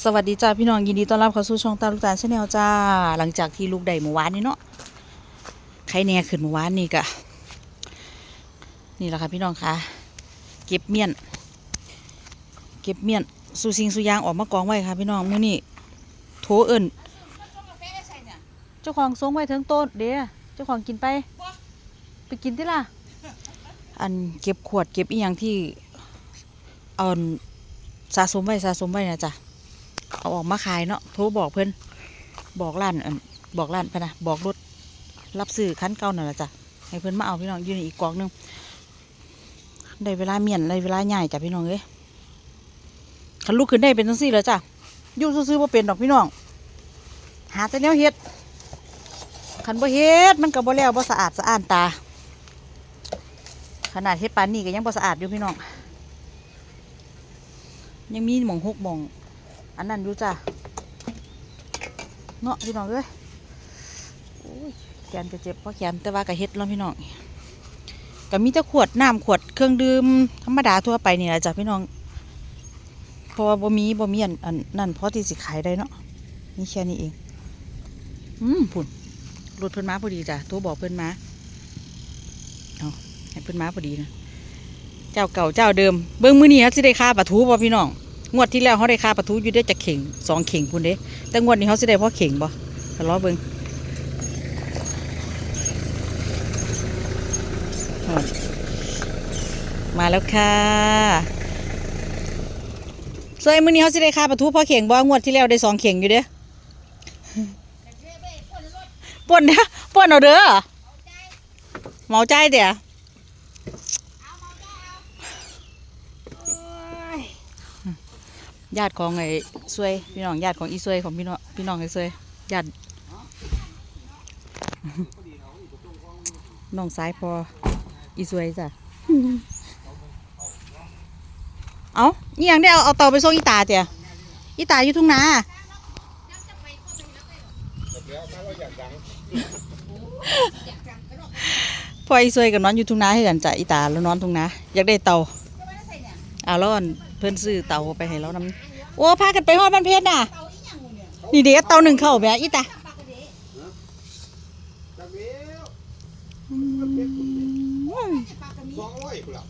สวัสดีจ้าพี่น้องยินดีต้อนรับเข้าสู่ช่องตาลูกตาลชาแนลจ้า หลังจากที่ลูกได้เมื่อวานนี้เนาะใครแน่ขึ้นเมื่อวานนี่กะนี่แหละค่ะพี่น้องค่ะเก็บเมียน เก็บเมียนสูซิงสูยางออกมากองไว้ค่ะพี่น้องมื้อนี้โถเอิญเจ้าของทรงไว้ถึงโต๊ะเด้เจ้าของกินไป ไปกินที่ล่ะ อันเก็บขวดเก็บอีหยังที่เอาสะสมไว้สะสมไว้นะจ้ะ เอาออกมาขายเนาะโทรบอกเพิ่อนบอกร้านอันบอกร้านพะนะบอกรถรับซื้อคันเก่านั่นแหละจ้ะให้เพิ่อนมาเอาพี่น้องอยู่ในอีกกองหนึงได้เวลาเมียนได้เวลาใหญ่จ้ะพี่น้องเอ้ยคันลูกขึ้นได้เป็นจังซี่แล้วจ้ะยู่ซื่อๆบ่เป็นดอกพี่น้อง หาแต่แนวเฮ็ดคันบ่เฮ็ดมันก็บ่แล้วบ่สะอาดสะอ้านตา ขนาดเฮ็ดปานนี้ก็ยังบ่สะอาดอยู่พี่น้อง ยังมีหม่องหกหม่อง อันนั้นอยู่จ้ะเนาะพี่น้องเอ้ยโอ้ยแขนจะเจ็บเพราะแขนแต่ว่าก็เฮ็ดแล้วพี่น้องก็มีแต่ขวดน้ำขวดเครื่องดื่มธรรมดาทั่วไปนี่แหละจ้ะพี่น้องเพราะว่าบ่มีบ่มีอันอันนั่นเพราะที่สิขายได้เนาะมีแค่นี้เองอืมพุ่นรถเพิ่นมาพอดีจ้ะตัวบอกเพิ่นมาเอาให้เพิ่นมาพอดีนะเจ้าเก่าเจ้าเดิมเบิ้งมือนี้ครับสิได้ค่าปลาทูบ่พี่น้อง งวดที่แล้วเขาได้ค่าปลาทูอยู่ได้จากเข่งสองเข่งพุ่นเด้แต่งวดนี้เขาสิได้เพราะเข่งบ่ทะเลาะเบิ่งมาแล้วค่ะส่วนมื้อนี้เขาสิได้ค่าปลาทูเพราะเข่งบ่งวดที่แล้วได้สองเข่งอยู่เด้ป่นเด้อป่นเอาเด้อเมาใจเดี๋ยว ญาติของไอ้ซวยพี่น้องญาติของอีซวยของพี่น้องพี่น้องไอ้ซวยญาติน้องสายพออีซวยจ้ะเอาอีหยังได้เอาเอาเตาไปส่งอีตาเตี่ยอีตาอยู่ทุ่งนาพออีซวยกับนอนอยู่ทุ่งนาให้กันจ้ะอีตาแล้วนอนทุ่งนาอยากได้เตาเอาแล้วอัน เพิ่นซื้อเตาไปให้เรานำโอ้พากันไปฮอดบ้านเพชรน่ะ นี่เด็เตาหนึ่งเข้าแม่อีตาอืมสองร้อยพุ่นล่ะ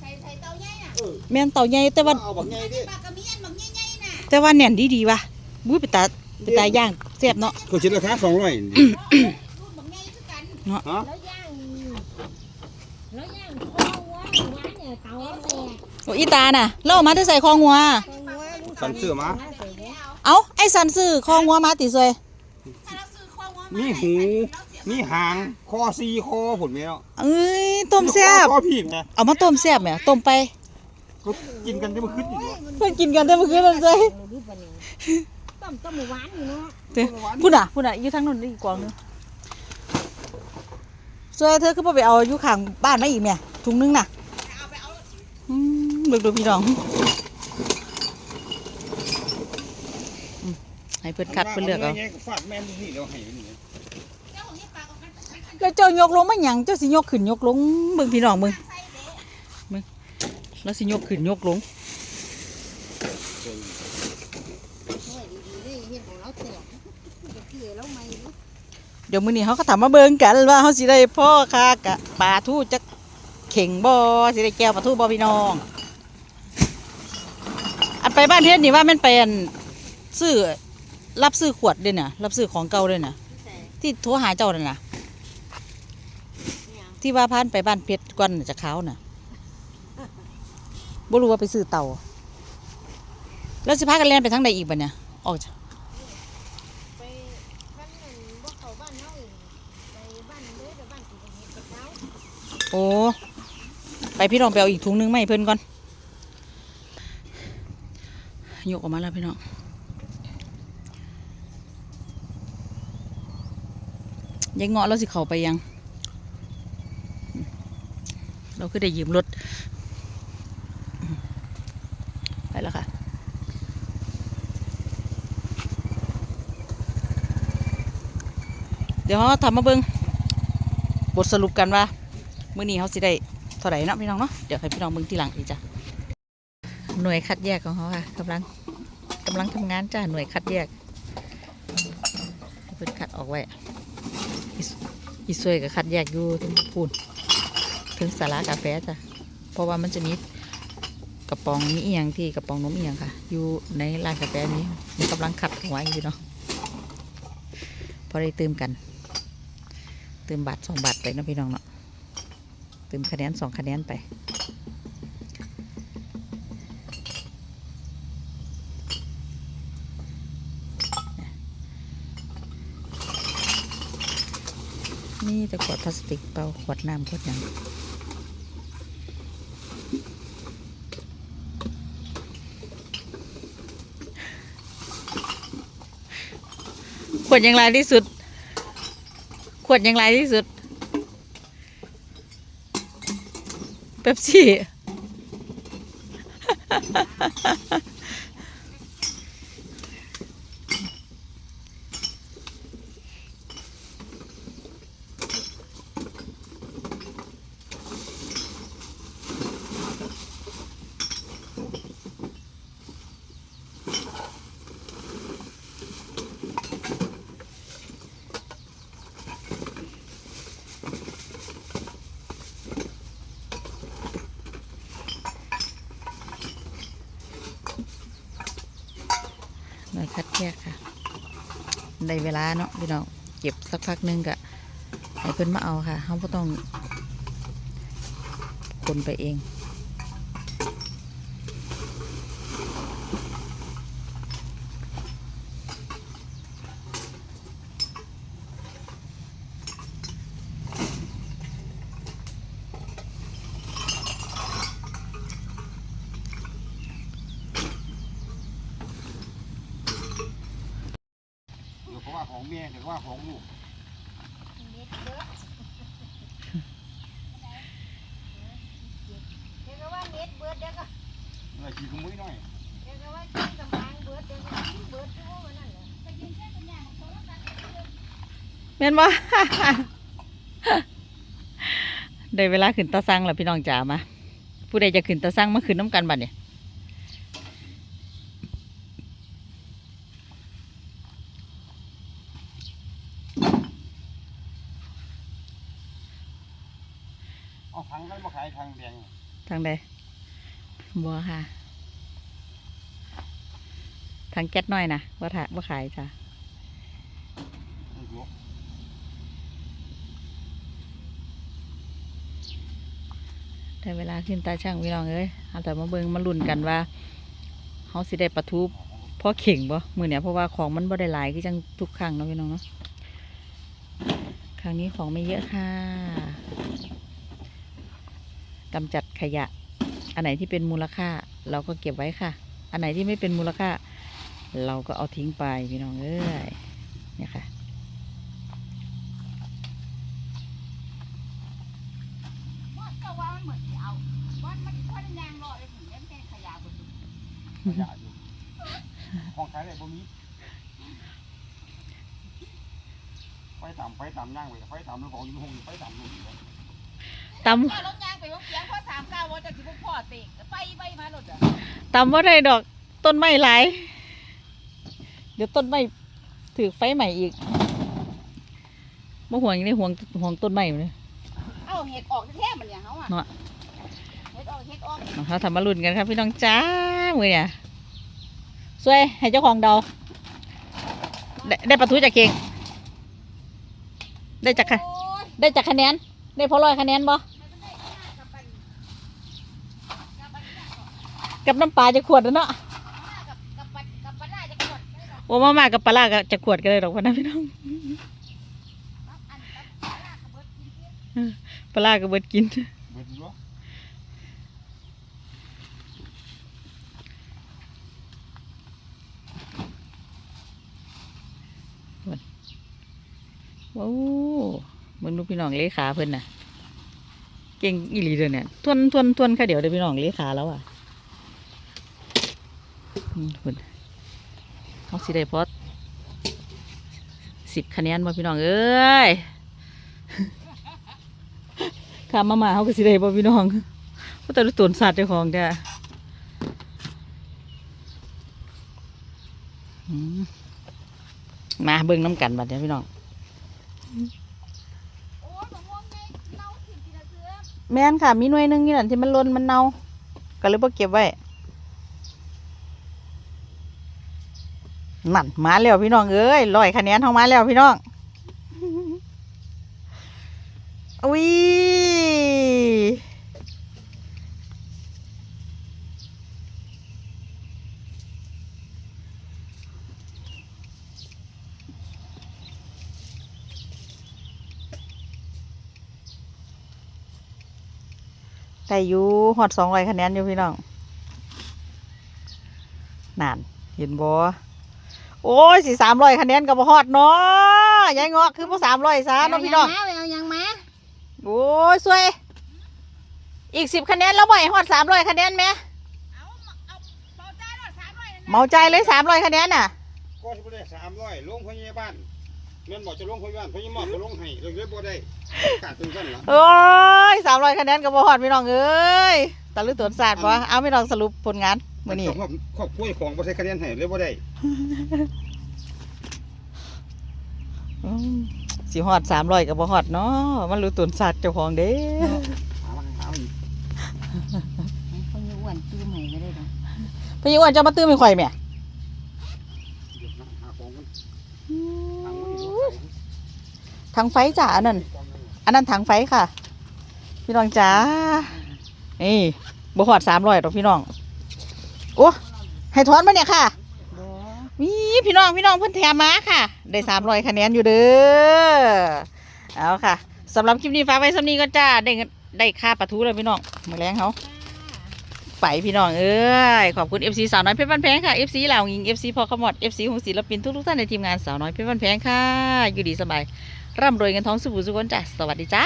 ใส่ใส่เตาใหญ่น่ะเออแม่นเต่าใหญ่แต่ว่าเอาบักใหญ่ดิปลากระเมียนบักใหญ่ๆน่ะแต่ว่าแน่นดีดีๆว่ะบุ้ยไปตาไปตาย่างแซ่บเนาะก็ชิ้นราคาสองร้อยรุ่นบักใหญ่คือกันฮะแล้วย่างแล้วย่างข้าวว่าหวานเนี่ยเตาแตก โอ้อีตาน่ะเล่ามาได้ใส่คองัว สันเสื้อมา เอ้าไอ้สันซื้อคองัวมาติซวยถ้าเราซื้อข้าวว่ามีหู มีหาง คอซีคอผุนแมวเอ้ยต้มแซ่บคอพี่ไงเอามาต้มแซ่บแหม่ต้มไปก็กินกันได้มาขึ้นอยู่เพิ่นกินกันได้เมื่อคืนนั่นซวยรีบวันนี้ต้มต้มหมูหวานอยู่เนาะเด้พุ่นน่ะพุ่นน่ะอยู่ทางนู้นอีกกวางหนึงซวยเธอคือบ่ไปเอาอยู่ข้างบ้านมาอีกแม่ถุงนึงน่ะ เอาไปเอา อืม เบิ่งดูพี่น้องอืมให้เพิ่นคัดเพิ่นเลือกเอาฟาดแม่นนี่แล้วให้นี่เจ้าของนี่ปลากับกันใส่แล้วเจ้ายกลงมาหยังเจ้าสิยกขึ้นยกลงเบิ่งพี่น้องเบิ่งเด้แล้วสิยกขึ้นยกลงช่วยดีๆเลยเห็นของเราแตกจะเกลือแล้วไหมเดี๋ยวมื้อนี้เขาก็ถามมาเบิ่งกันว่าเขาสิได้พ่อค้ากะปลาทูจักเข่งบ่สิได้แก้วปลาทูบ่พี่น้องอัน ไปบ้านเพชรนี่ว่าแมันเป็นซื้อรับซื้อขวดเด้น่ะ รับซื้อของเก่าเด้น่ะ ที่โทรหาเจ้านั่นน่ะ ที่ว่าพานไปบ้านเพชรก่อนน่ะจะขาวน่ะบ่รู้ว่าไปซื้อเตาแล้วสิพากันเล่นไปทางใดอีกบัดเนี่ยออกจากไปบ้านนั่นบ่เข้าบ้านเฮาเองไปบ้านเด้อไปบ้านกินเห็ดกับเขาโอ้ไปพี่น้องไปเอาอีกถุงนึงมาให้เพื่อนก่อน ยกออกมาแล้วพี่น้องยายเงาะแล้วสิเขาไปยัง เราคือได้ยืมรถ ไปแล้วค่ะเดี๋ยวเขาทำมาเบิงบทสรุปกันว่ามื้อนี้เขาสิได้เท่าไหร่เนาะพี่น้องเนาะเดี๋ยวให้พี่น้องเบิ่งทีหลังอีกจ้ะหน่วยคัดแยกของเขาค่ะกำลัง กำลังทำงานจ้าหน่วยคัดแยกเพิ่นคัดออกไว้อีสวยกับคัดแยกอยู่ถึงพูนถึงสาระกาแฟจ้ะเพราะว่ามันจะมีกระป๋องมีเอียงที่กระป๋องนมเอียงค่ะ อยู่ในร้านกาแฟนี้มันกำลังคัดไว้อยู่เนาะพอได้เติมกันเติมบาทสองบาทไปนะพี่น้องเนาะเติมคะแนนสองคะแนนไป นี่แต่ขวดพลาสติกเปล่าขวดน้ำขวดยังขวดยังไรที่สุด ขวดยังไรที่สุดเป๊ปซี่ คัดแยกค่ะในเวลาเนาะพี่น้องเก็บสักพักนึงกะให้เพิ่นมาเอาค่ะเขาก็ต้องคนไปเอง ดี๋ยวเขาว่าของเมียเดี๋ยวเขาว่าของลูกเน็ตเบิดเดี๋ยวก็ว่าเน็ตเบิดเดี๋ยวก็เมื่อกี้ขโมยหน่อยเดี๋ยวก็ว่ากินกำลังเบิดเดี๋ยวก็กินเบิดอยู่ว่านั่นแหละจะกินแม่นบ่ ได้เวลาขึ้นตาซังแล้วพี่น้องจ๋ามา ผู้ใดจะขึ้นตาซังมาขึ้นน้ำกันบัดเนี่ย เอาทางกันมาขายทางแดงทางใดบัวค่ะทางแก๊สน้อยนะว่าถาว่าขายจ้ะไม่รู้ได้เวลาขึ้นตาช่างพี่น้องเอ้ยเอาแต่มาเบิงมาลุ้นกันว่าเขาสิได้ปลาทูพ่อเข่งบ่มือเนี่ยเพราะว่าของมันบ่ได้หลายคือจังทุกครั้งเนาะพี่น้องเนาะครั้งนี้ของไม่เยอะค่ะ กำจัดขยะ อันไหนที่เป็นมูลค่า เราก็เก็บไว้ค่ะ อันไหนที่ไม่เป็นมูลค่า เราก็เอาทิ้งไปพี่น้องเอ้ยเนี่ยค่ะว่าก็ว่ามันเหมือนที่เอาว่ามันว่ามันยางรอเลยถึงเล่นเป็นขยะบขยะอยู่ของขายอะไรบ่มีไฟต่ำไฟต่ำย่างไปไฟต่ำแล้วของอยู่ห้องไฟต่ำลงอยู่ ตถ้ารถยางไปวงเสียงพอสามเก้าว่าจะสิบพ่อเตะไปไปมารถอะำตำว่าได้ดอกต้นไม้หลาย เดี๋ยวต้นไม้ถือไฟใหม่อีกมาห่วงอย่างนี้ห่วงห่วงต้นไม้อยู่เลยเอ้าเห็ดออกแท้ๆมันอย่างเขาอะเนาะเห็ดออกเห็ดออกเราทำมาลุ้นกันครับพี่น้องจ้ามือเนี่ยช่วยให้เจ้าของเดาได้ได้ประตูจากเก่งได้จากค่ะโอ้ยได้จากคะแนนได้พอร้อยคะแนนบ่ มันได้หน้ากับบันกับบันหน้าก่อน กับน้ำปลาจะขวดแล้วเนาะหน้ากับกับบันกับบันหน้าจะกดไม่ได้หรอกโอ้มามากับปลาร้าก็จะขวดกันเลยดอกพะนะพี่น้องครับอันกับบันหน้ากับเบิดกินเที่ยงปลาร้าก็เบิดกินเบิดอยู่ว้าวมึงดูพี่น้องเลขาเพิ่นน่ะ เก่งอีหลีเด้อเนี่ย ทวนทวนทวนค่ะเดี๋ยวเดี๋ยวพี่น้องเลขาแล้วอะ อืมเพิ่นเขาสิได้พอสิบคะแนนบ่พี่น้องเอ้ยข้ามมามาเขาก็สิได้บ่พี่น้องว่าแต่ละตนสัตว์เจ้าของแท้อืมมาเบิ่งน้ำกันบัดเนี้พี่น้องโอ้ยมะม่วงไงเน่าถิ่นทีละเสือแม่นค่ะ มีหน่วยหนึงนี่นั่นที่มันหล่นมันเน่าก็เลยบ่เก็บไว้ นั่นมาแล้วพี่น้องเอ้ยร้อยคะแนนเข้ามาแล้วพี่น้องอุ้ยได้อยู่ฮอดสองร้อยคะแนนอยู่พี่น้องนั่นเห็นบ่ โอ้ยสิสามร้อยคะแนนกับบ่ฮอดเนาะยายเงาะคือบ่สามร้อยซะเน้องพี่น้องเอายังมาโอ้ยสวย อีกสิบคะแนนแล้วบ่อยฮอดสามร้อยคะแนนไหมเอาเอาเบาใจหน่อยสามร้อยนะเมาใจเลยสามร้อยคะแนนน่ะก็จะได้สามร้อยลงพยาบาลแม่นบอกจะลงพยาบาลพยาบาลก็ลงให้เลยเลยบ่ได้ขาดเป็นสั้นละโอ้ยสามร้อยคะแนนกับบ่ฮอดพี่น้องเอ้ยตะลึกตวนศาสตร์วะเอาพี่น้องสรุปผลงาน มื้อนี้ครอบครอบครัวของบ่ใช้คะแนนให้เลยบ่ได้อืมสิฮอดสามร้อยกับบ่ฮอดเนาะมันรู้ตวนศาสตร์เจ้าของเด้หามาหาอีกเขาอยู่อ้วนตื้มให้ก็ได้ดอกพี่อ้วนจะมาตื้มให้ข่อยแหม่เดี๋ยวนะหาของมันทางมันอยู่ทางไฟจ้ะอันนั้นอันนั้นถังไฟค่ะ พี่น้องจ้านี่บ่หอดสามร้อยดอกพี่น้อง โอ้ให้ถอนมาเนี่ยค่ะบ่มีพี่น้องพี่น้องเพิ่นแถมมาค่ะ ได้สามร้อยคะแนนอยู่เด้อเอาค่ะสำหรับคลิปนี้ฝากไว้สำนี้ก็จ้าได้เงินได้ค่าปลาทูแล้วพี่น้องมาแรงเขาไปพี่น้องเอ้ยขอบคุณ FC สาวน้อยเพชรบ้านแพงค่ะ FC เหล่าหญิง FC พอขมอด FC ของศิลปินทุกๆท่านในทีมงานสาวน้อยเพชรบ้านแพงค่ะ อยู่ดีสบายร่ำรวยเงินทองสุขสุขคนจ้ะสวัสดีจ้า